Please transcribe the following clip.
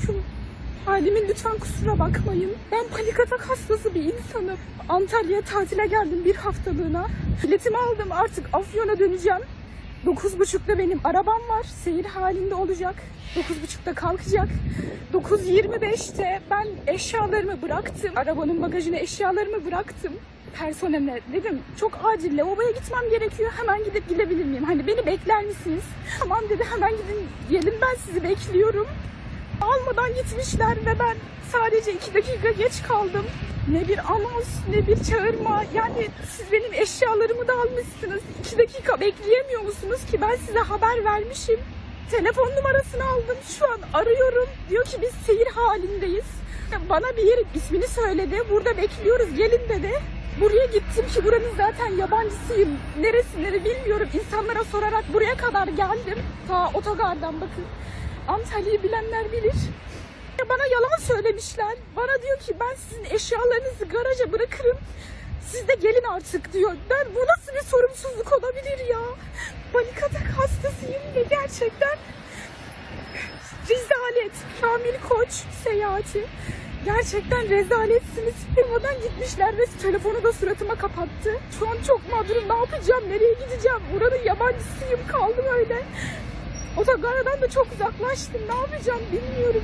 aleyküm. Halimin lütfen kusura bakmayın. Ben panik atak hastası bir insanım. Antalya'ya tatile geldim bir haftalığına. Biletimi aldım artık Afyon'a döneceğim. 9.30'da benim arabam var. Seyir halinde olacak. 9.30'da kalkacak. 9.25'te ben eşyalarımı bıraktım. Arabanın bagajına eşyalarımı bıraktım. Personele dedim çok acil lavaboya gitmem gerekiyor. Hemen gidip gidebilir miyim? Hani beni bekler misiniz? Tamam dedi hemen gidin gelin ben sizi bekliyorum. Almadan gitmişler ve ben sadece iki dakika geç kaldım. Ne bir anons ne bir çağırma. Yani siz benim eşyalarımı da almışsınız. İki dakika bekleyemiyor musunuz ki ben size haber vermişim. Telefon numarasını aldım. Şu an arıyorum. Diyor ki biz seyir halindeyiz. Bana bir yerin ismini söyledi. Burada bekliyoruz gelin dedi. Buraya gittim ki buranın zaten yabancısıyım. Neresinleri bilmiyorum. İnsanlara sorarak buraya kadar geldim. Ta otogardan bakın. Antalya'yı bilenler bilir. Bana yalan söylemişler. Bana diyor ki ben sizin eşyalarınızı garaja bırakırım. Siz de gelin artık diyor. Ben bu nasıl bir sorumsuzluk olabilir ya? Panik atak hastasıyım ve gerçekten rezalet. Kamil Koç seyahati. Gerçekten rezaletsiniz. Firmadan gitmişler ve telefonu da suratıma kapattı. Şu an çok mağdurum. Ne yapacağım? Nereye gideceğim? Buranın yabancısıyım. Kaldım öyle. Otogardan da çok uzaklaştım. Ne yapacağım bilmiyorum.